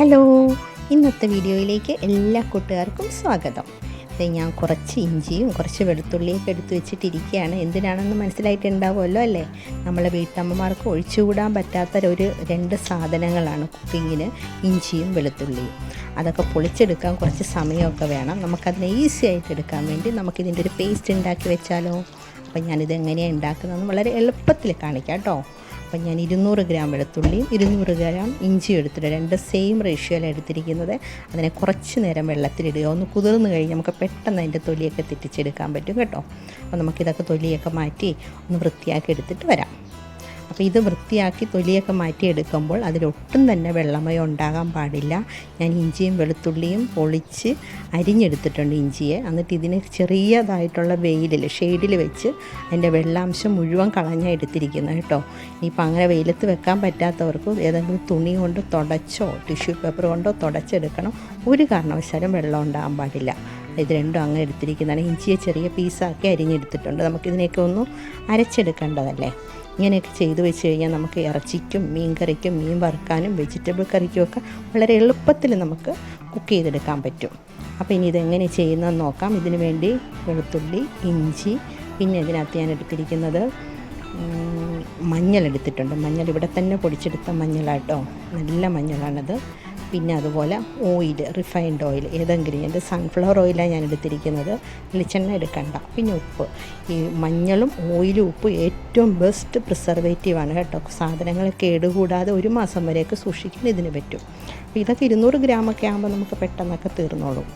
Hello ഇന്നത്തെ വീഡിയോയിലേക്ക് എല്ലാ കൂട്ടുകാർക്കും സ്വാഗതം. അത് ഞാൻ കുറച്ച് ഇഞ്ചിയും കുറച്ച് വെളുത്തുള്ളിയൊക്കെ എടുത്തു വെച്ചിട്ടിരിക്കുകയാണ്. എന്തിനാണെന്ന് മനസ്സിലായിട്ടുണ്ടാവുമല്ലോ അല്ലേ? നമ്മളെ വീട്ടമ്മമാർക്ക് ഒഴിച്ചുകൂടാൻ പറ്റാത്ത ഒരു രണ്ട് സാധനങ്ങളാണ് കുക്കിങ്ങിന് ഇഞ്ചിയും വെളുത്തുള്ളിയും. അതൊക്കെ പൊളിച്ചെടുക്കാൻ കുറച്ച് സമയമൊക്കെ വേണം. നമുക്കതിനെ ഈസി ആയിട്ട് എടുക്കാൻ വേണ്ടി നമുക്കിതിന്റെ ഒരു പേസ്റ്റ് ഉണ്ടാക്കി വെച്ചാലോ? അപ്പം ഞാനിത് എങ്ങനെയാണ് ഉണ്ടാക്കുന്നതെന്ന് വളരെ എളുപ്പത്തിൽ കാണിക്കാം കേട്ടോ. അപ്പം ഞാൻ ഇരുന്നൂറ് ഗ്രാം വെളുത്തുള്ളിയും ഇരുന്നൂറ് ഗ്രാം ഇഞ്ചിയും എടുത്തിട്ട് രണ്ട് സെയിം റേഷ്യോയിലാണ് എടുത്തിരിക്കുന്നത്. അതിനെ കുറച്ച് നേരം വെള്ളത്തിലിടുക. ഒന്ന് കുതിർന്ന് കഴിഞ്ഞ് നമുക്ക് പെട്ടെന്ന് അതിന്റെ തൊലിയൊക്കെ തെറ്റിച്ചെടുക്കാൻ പറ്റും കേട്ടോ. അപ്പോൾ നമുക്കിതൊക്കെ തൊലിയൊക്കെ മാറ്റി ഒന്ന് വൃത്തിയാക്കി എടുത്തിട്ട് വരാം. അപ്പോൾ ഇത് വൃത്തിയാക്കി തൊലിയൊക്കെ മാറ്റിയെടുക്കുമ്പോൾ അതിലൊട്ടും തന്നെ വെള്ളമയം ഉണ്ടാകാൻ പാടില്ല. ഞാൻ ഇഞ്ചിയും വെളുത്തുള്ളിയും പൊളിച്ച് അരിഞ്ഞെടുത്തിട്ടുണ്ട് ഇഞ്ചിയെ. എന്നിട്ട് ഇതിനെ ചെറിയതായിട്ടുള്ള വെയിലിൽ ഷെയ്ഡിൽ വെച്ച് അതിന്റെ വെള്ളാംശം മുഴുവൻ കളഞ്ഞാണ് എടുത്തിരിക്കുന്നത് കേട്ടോ. ഇനിയിപ്പോൾ അങ്ങനെ വെയിലത്ത് വെക്കാൻ പറ്റാത്തവർക്ക് ഏതെങ്കിലും തുണി കൊണ്ട് തുടച്ചോ ടിഷ്യൂ പേപ്പർ കൊണ്ടോ തുടച്ചെടുക്കണം. ഒരു കാരണവശാലും വെള്ളം ഉണ്ടാകാൻ പാടില്ല. ഇത് രണ്ടും അങ്ങനെ എടുത്തിരിക്കുന്നതാണ്. ഇഞ്ചിയെ ചെറിയ പീസാക്കി അരിഞ്ഞെടുത്തിട്ടുണ്ട്. നമുക്കിതിനെയൊക്കെ ഒന്ന് അരച്ചെടുക്കേണ്ടതല്ലേ? ഇങ്ങനെയൊക്കെ ചെയ്തു വെച്ച് കഴിഞ്ഞാൽ നമുക്ക് ഇറച്ചിക്കും മീൻ കറിക്കും മീൻ വറുക്കാനും വെജിറ്റബിൾ കറിക്കും ഒക്കെ വളരെ എളുപ്പത്തിൽ നമുക്ക് കുക്ക് ചെയ്തെടുക്കാൻ പറ്റും. അപ്പോൾ ഇനി ഇതെങ്ങനെ ചെയ്യുന്നതെന്ന് നോക്കാം. ഇതിന് വേണ്ടി വെളുത്തുള്ളി ഇഞ്ചി പിന്നെ ഇതിനകത്ത് ഞാൻ എടുത്തിരിക്കുന്നത് മഞ്ഞൾ എടുത്തിട്ടുണ്ട്. മഞ്ഞൾ ഇവിടെ തന്നെ പൊടിച്ചെടുത്ത മഞ്ഞളാട്ടോ. നല്ല മഞ്ഞളാണത്. പിന്നെ അതുപോലെ ഓയിൽ റിഫൈൻഡ് ഓയിൽ ഏതെങ്കിലും എന്റെ സൺഫ്ലവർ ഓയിലാണ് ഞാൻ എടുത്തിരിക്കുന്നത്. വെളിച്ചെണ്ണ എടുക്കണ്ട. പിന്നെ ഉപ്പ്. ഈ മഞ്ഞളും ഓയിലും ഉപ്പ് ഏറ്റവും ബെസ്റ്റ് പ്രിസർവേറ്റീവാണ് കേട്ടോ. സാധനങ്ങൾ കേടുകൂടാതെ ഒരു മാസം വരെയൊക്കെ സൂക്ഷിക്കാൻ ഇതിന് പറ്റും. അപ്പോൾ ഇതൊക്കെ ഇരുന്നൂറ് ഗ്രാമൊക്കെ ആകുമ്പോൾ നമുക്ക് പെട്ടെന്നൊക്കെ തീർന്നോളും.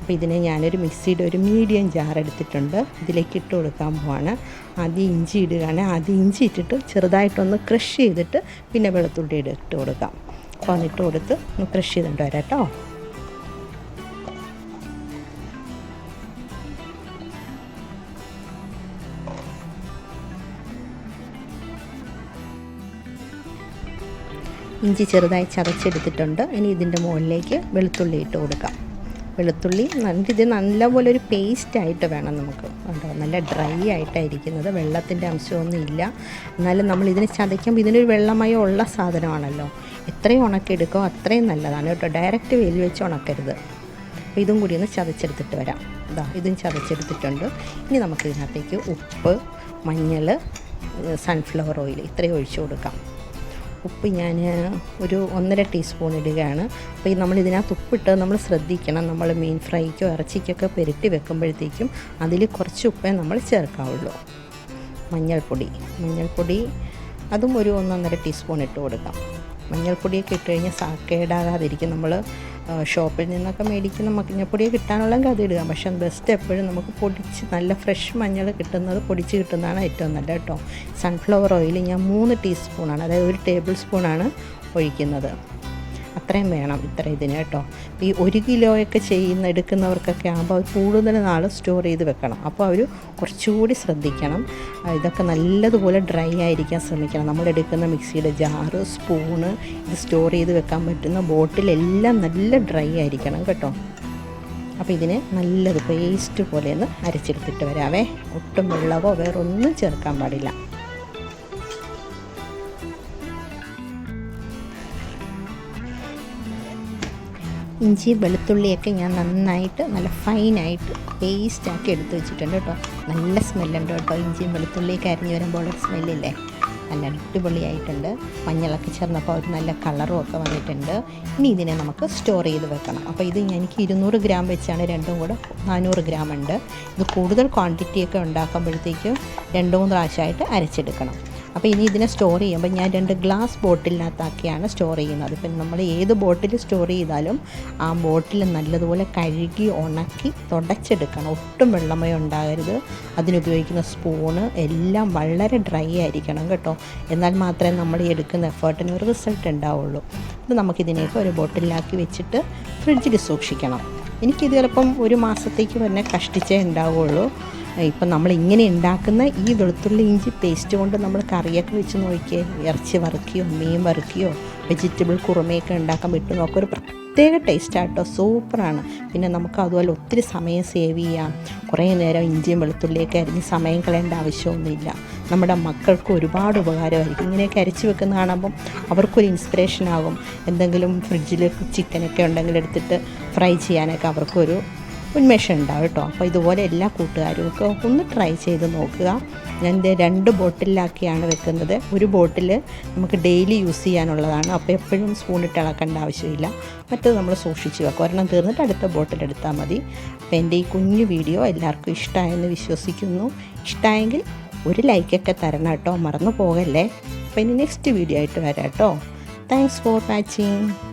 അപ്പോൾ ഇതിനെ ഞാനൊരു മിക്സിയുടെ ഒരു മീഡിയം ജാർ എടുത്തിട്ടുണ്ട്. ഇതിലേക്ക് ഇട്ട് കൊടുക്കാൻ പോവാണ്. ആദ്യം ഇഞ്ചി ഇടുകയാണ്. ആദ്യം ഇഞ്ചി ഇട്ടിട്ട് ചെറുതായിട്ടൊന്ന് ക്രഷ് ചെയ്തിട്ട് പിന്നെ വെളുത്തുള്ളി ഇട്ട് കൊടുക്കാം. അതിട്ട് കൊടുത്ത് ഒന്ന് ക്രഷ് ചെയ്തിട്ട് വരാം കേട്ടോ. ഇഞ്ചി ചെറുതായി ചതച്ചെടുത്തിട്ടുണ്ട്. ഇനി ഇതിന്റെ മുകളിലേക്ക് വെളുത്തുള്ളി ഇട്ട് കൊടുക്കാം. വെളുത്തുള്ളി നല്ല ഇത് നല്ലപോലെ ഒരു പേസ്റ്റ് ആയിട്ട് വേണം നമുക്ക്. കേട്ടോ നല്ല ഡ്രൈ ആയിട്ടായിരിക്കുന്നത്. വെള്ളത്തിന്റെ അംശമൊന്നും ഇല്ല. എന്നാലും നമ്മൾ ഇതിനെ ചതയ്ക്കുമ്പോൾ ഇതിനൊരു വെള്ളമയം ഉള്ള സാധനമാണല്ലോ. എത്രയും ഉണക്കിയെടുക്കോ അത്രയും നല്ലതാണ് കേട്ടോ. ഡയറക്റ്റ് വെയിൽ വെച്ച് ഉണക്കരുത്. അപ്പോൾ ഇതും കൂടി ഒന്ന് ചതച്ചെടുത്തിട്ട് വരാം. ഇതാ ഇതും ചതച്ചെടുത്തിട്ടുണ്ട്. ഇനി നമുക്ക് ഇതിനകത്തേക്ക് ഉപ്പ് മഞ്ഞൾ സൺഫ്ലവർ ഓയിൽ ഇത്രയും ഒഴിച്ചു കൊടുക്കാം. ഉപ്പ് ഞാൻ ഒരു ഒന്നര ടീസ്പൂൺ ഇടുകയാണ്. അപ്പോൾ ഈ നമ്മൾ ഇതിനകത്ത് ഉപ്പിട്ട് നമ്മൾ ശ്രദ്ധിക്കണം. നമ്മൾ മീൻ ഫ്രൈക്കോ ഇറച്ചിക്കൊക്കെ പെരട്ടി വെക്കുമ്പോഴത്തേക്കും അതിൽ കുറച്ച് ഉപ്പേ നമ്മൾ ചേർക്കാവുള്ളൂ. മഞ്ഞൾപ്പൊടി. മഞ്ഞൾപ്പൊടി അതും ഒരു ഒന്നൊന്നര ടീസ്പൂൺ ഇട്ട് കൊടുക്കാം. മഞ്ഞൾപ്പൊടിയൊക്കെ ഇട്ട് കഴിഞ്ഞാൽ കേടാകാതിരിക്കും. നമ്മൾ ഷോപ്പിൽ നിന്നൊക്കെ മേടിക്കുന്ന മഞ്ഞൾപ്പൊടിയൊക്കെ കിട്ടാനുള്ള അത് ഇടുക. പക്ഷേ ബെസ്റ്റ് എപ്പോഴും നമുക്ക് പൊടിച്ച് നല്ല ഫ്രഷ് മഞ്ഞൾ കിട്ടുന്നത് പൊടിച്ച് കിട്ടുന്നതാണ് ഏറ്റവും നല്ല കേട്ടോ. സൺഫ്ലവർ ഓയിൽ ഞാൻ മൂന്ന് ടീസ്പൂണാണ് അതായത് ഒരു ടേബിൾ സ്പൂണാണ് ഒഴിക്കുന്നത്. അത്രയും വേണം ഇത്ര ഇതിന് കേട്ടോ. ഈ ഒരു കിലോയൊക്കെ ചെയ്യുന്ന എടുക്കുന്നവർക്കൊക്കെ ആകുമ്പോൾ കൂടുതൽ നാൾ സ്റ്റോർ ചെയ്ത് വെക്കണം. അപ്പോൾ അവർ കുറച്ചുകൂടി ശ്രദ്ധിക്കണം. ഇതൊക്കെ നല്ലതുപോലെ ഡ്രൈ ആയിരിക്കാൻ ശ്രമിക്കണം. നമ്മൾ എടുക്കുന്ന മിക്സിയുടെ ജാറ് സ്പൂണ് ഇത് സ്റ്റോർ ചെയ്ത് വെക്കാൻ പറ്റുന്ന ബോട്ടിലെല്ലാം നല്ല ഡ്രൈ ആയിരിക്കണം കേട്ടോ. അപ്പോൾ ഇതിനെ നല്ലത് പേസ്റ്റ് പോലെ ഒന്ന് അരച്ചെടുത്തിട്ട് വരാവേ. ഒട്ടും വെള്ളമോ വേറൊന്നും ചേർക്കാൻ പാടില്ല. ഇഞ്ചി വെളുത്തുള്ളിയൊക്കെ ഞാൻ നന്നായിട്ട് നല്ല ഫൈനായിട്ട് പേസ്റ്റാക്കി എടുത്ത് വെച്ചിട്ടുണ്ട് കേട്ടോ. നല്ല സ്മെല്ലുണ്ട് കേട്ടോ. ഇഞ്ചിയും വെളുത്തുള്ളിയൊക്കെ അരിഞ്ഞ് വരുമ്പോൾ ഒരു സ്മെല്ലില്ലേ നല്ല അടിപൊളിയായിട്ടുണ്ട്. മഞ്ഞളൊക്കെ ചേർന്നപ്പോൾ ഒരു നല്ല കളറും ഒക്കെ വന്നിട്ടുണ്ട്. ഇനി ഇതിനെ നമുക്ക് സ്റ്റോർ ചെയ്ത് വെക്കണം. അപ്പോൾ ഇത് എനിക്ക് ഇരുന്നൂറ് ഗ്രാം വെച്ചാണ്. രണ്ടും കൂടെ നാനൂറ് ഗ്രാം ഉണ്ട്. ഇത് കൂടുതൽ ക്വാണ്ടിറ്റിയൊക്കെ ഉണ്ടാക്കുമ്പോഴത്തേക്കും രണ്ട് മൂന്ന് പ്രാവശ്യമായിട്ട് അരച്ചെടുക്കണം. അപ്പോൾ ഇനി ഇതിനെ സ്റ്റോർ ചെയ്യുമ്പോൾ ഞാൻ രണ്ട് ഗ്ലാസ് ബോട്ടിലിനകത്താക്കിയാണ് സ്റ്റോർ ചെയ്യുന്നത്. ഇപ്പം നമ്മൾ ഏത് ബോട്ടിൽ സ്റ്റോർ ചെയ്താലും ആ ബോട്ടിൽ നല്ലതുപോലെ കഴുകി ഉണക്കി തുടച്ചെടുക്കണം. ഒട്ടും വെള്ളമയം ഉണ്ടാകരുത്. അതിനുപയോഗിക്കുന്ന സ്പൂണ് എല്ലാം വളരെ ഡ്രൈ ആയിരിക്കണം കേട്ടോ. എന്നാൽ മാത്രമേ നമ്മൾ എടുക്കുന്ന എഫേർട്ടിന് ഒരു റിസൾട്ട് ഉണ്ടാവുള്ളൂ. ഇത് നമുക്കിതിനെയൊക്കെ ഒരു ബോട്ടിലാക്കി വെച്ചിട്ട് ഫ്രിഡ്ജിൽ സൂക്ഷിക്കണം. എനിക്കിത് ചിലപ്പം ഒരു മാസത്തേക്ക് തന്നെ കഷ്ടിച്ചേ ഉണ്ടാവുള്ളൂ. ഇപ്പം നമ്മൾ ഇങ്ങനെ ഉണ്ടാക്കുന്ന ഈ വെളുത്തുള്ളി ഇഞ്ചി പേസ്റ്റ് കൊണ്ട് നമ്മൾ കറിയൊക്കെ വെച്ച് നോക്കിയേ ഇറച്ചി വറുക്കുകയോ മീൻ വറുക്കുകയോ വെജിറ്റബിൾ കുറുമയൊക്കെ ഉണ്ടാക്കാൻ വിട്ടു നോക്കുക ഒരു പ്രത്യേക ടേസ്റ്റാട്ടോ സൂപ്പറാണ് പിന്നെ നമുക്ക് അതുപോലെ ഒത്തിരി സമയം സേവ് ചെയ്യാം. കുറേ നേരം ഇഞ്ചിയും വെളുത്തുള്ളിയൊക്കെ അരിഞ്ഞ് സമയം കളയേണ്ട ആവശ്യമൊന്നുമില്ല. നമ്മുടെ മക്കൾക്ക് ഒരുപാട് ഉപകാരമായിരിക്കും. ഇങ്ങനെയൊക്കെ അരച്ച് വെക്കുന്ന കാണുമ്പം അവർക്കൊരു ഇൻസ്പിറേഷൻ ആകും. എന്തെങ്കിലും ഫ്രിഡ്ജിൽ ചിക്കനൊക്കെ ഉണ്ടെങ്കിൽ എടുത്തിട്ട് ഫ്രൈ ചെയ്യാനൊക്കെ അവർക്കൊരു ഉന്മേഷം ഉണ്ടാവും കേട്ടോ. അപ്പോൾ ഇതുപോലെ എല്ലാ കൂട്ടുകാരും ഒക്കെ ഒന്ന് ട്രൈ ചെയ്ത് നോക്കുക. ഞാൻ ഇത് രണ്ട് ബോട്ടിലാക്കിയാണ് വെക്കുന്നത്. ഒരു ബോട്ടിൽ നമുക്ക് ഡെയിലി യൂസ് ചെയ്യാനുള്ളതാണ്. അപ്പോൾ എപ്പോഴും സ്പൂണിട്ട് ഇളക്കേണ്ട ആവശ്യമില്ല. മറ്റത് നമ്മൾ സൂക്ഷിച്ച് വെക്കുക ഒരെണ്ണം തീർന്നിട്ട് അടുത്ത ബോട്ടിൽ എടുത്താൽ മതി. അപ്പോൾ എന്റെ ഈ കുഞ്ഞു വീഡിയോ എല്ലാവർക്കും ഇഷ്ടമായെന്ന് വിശ്വസിക്കുന്നു. ഇഷ്ടമായെങ്കിൽ ഒരു ലൈക്കൊക്കെ തരണം കേട്ടോ. മറന്നു പോകല്ലേ. അപ്പോൾ ഇനി നെക്സ്റ്റ് വീഡിയോ ആയിട്ട് വരാം കേട്ടോ. Thanks for watching